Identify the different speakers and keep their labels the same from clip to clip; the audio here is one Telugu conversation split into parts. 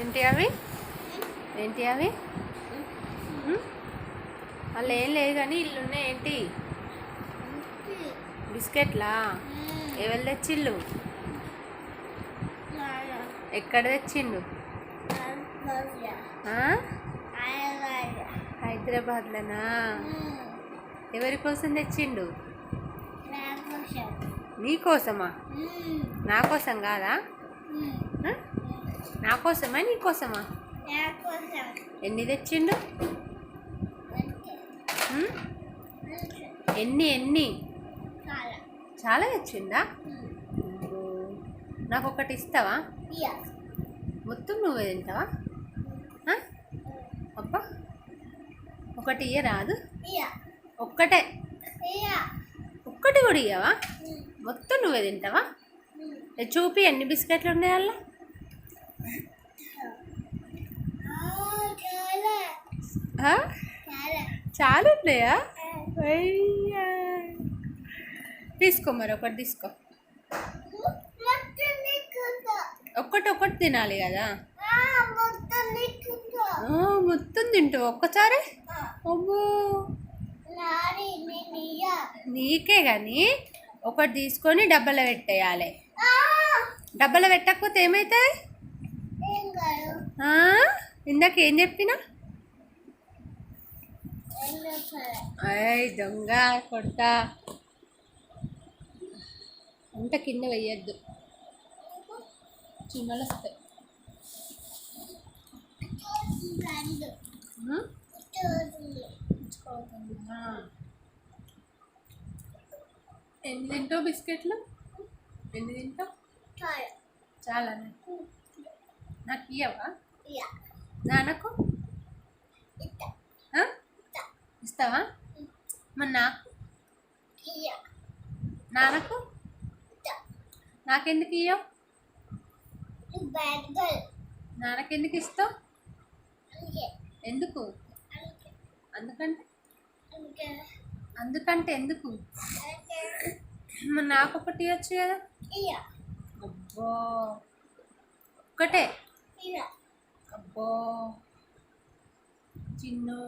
Speaker 1: ఏంటి అవి? ఏంటి అవి? ఉమ్? వాళ్ళు ఏం లేదు కానీ ఇల్లు ఉన్నాయి ఏంటి? బిస్కెట్లా? ఎవరు తెచ్చిళ్ళు? ఎక్కడ తెచ్చిండు? హైదరాబాద్లోనా? ఎవరి కోసం తెచ్చిండు? నీ కోసమా? నా కోసం కాదా? నా కోసమా నీ కోసమా? ఎన్ని తెచ్చిండు? ఎన్ని ఎన్ని? చాలా. తెచ్చిండా. నాకు ఒకటి ఇస్తావా? మొత్తం నువ్వే తింటావా? అబ్బా ఒకటి ఇయ్య రాదు? ఒక్కటే? ఒక్కటి కూడా ఇయ్యవా? మొత్తం నువ్వే తింటావా? చూపి ఎన్ని బిస్కెట్లు ఉన్నాయి అలా చాలా ఉన్నాయా? అయ్యా. తీసుకో మరి ఒకటి తీసుకో. ఒక్కటి ఒక్కటి తినాలి కదా? మొత్తం తింటావు ఒక్కసారి? నీకే కానీ ఒకటి తీసుకొని డబ్బాలో పెట్టేయాలి. డబ్బాలో పెట్టకపోతే ఏమవుతుంది ఇందాక ఏం చెప్పినా? అయ్ దొంగ కొడతా అంత కింద వెయ్యొద్దు చిన్నలు వస్తాయి. ఎన్ని తింటావు బిస్కెట్లు? ఎన్ని తింటావు? చాలా. నాకు ఇయ్యవా? నాన్నకు ఆ? ఇస్తావా మరి నాకు నాన్నకు నాకెందుకు ఇయ్యవు? నాన్నకెందుకు ఇస్తావు? ఎందుకు? అందుకంటే? అందుకంటే ఎందుకు? నాకు ఒకటి ఇవ్వచ్చు కదా? అబ్బో. ఒక్కటే? అబ్బో. చిన్ను.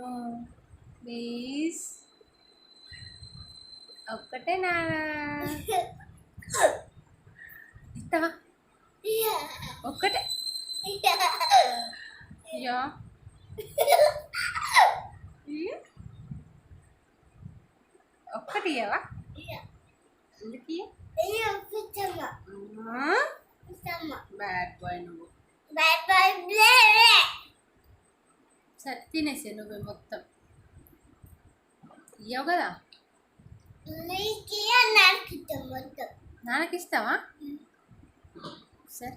Speaker 1: ప్లీజ్. ఒక్కటే నా ఇస్తావా? ఒక్కటే. అయ్యో. ఒక్కటి ఇయ్యవా? ఎందుకు బ్యాడ్ బాయ్ నువ్వు. సరే తినేసే నువ్వే మొత్తం. ఇయ్యవు కదా? నాన్నకి ఇస్తావా? సరే.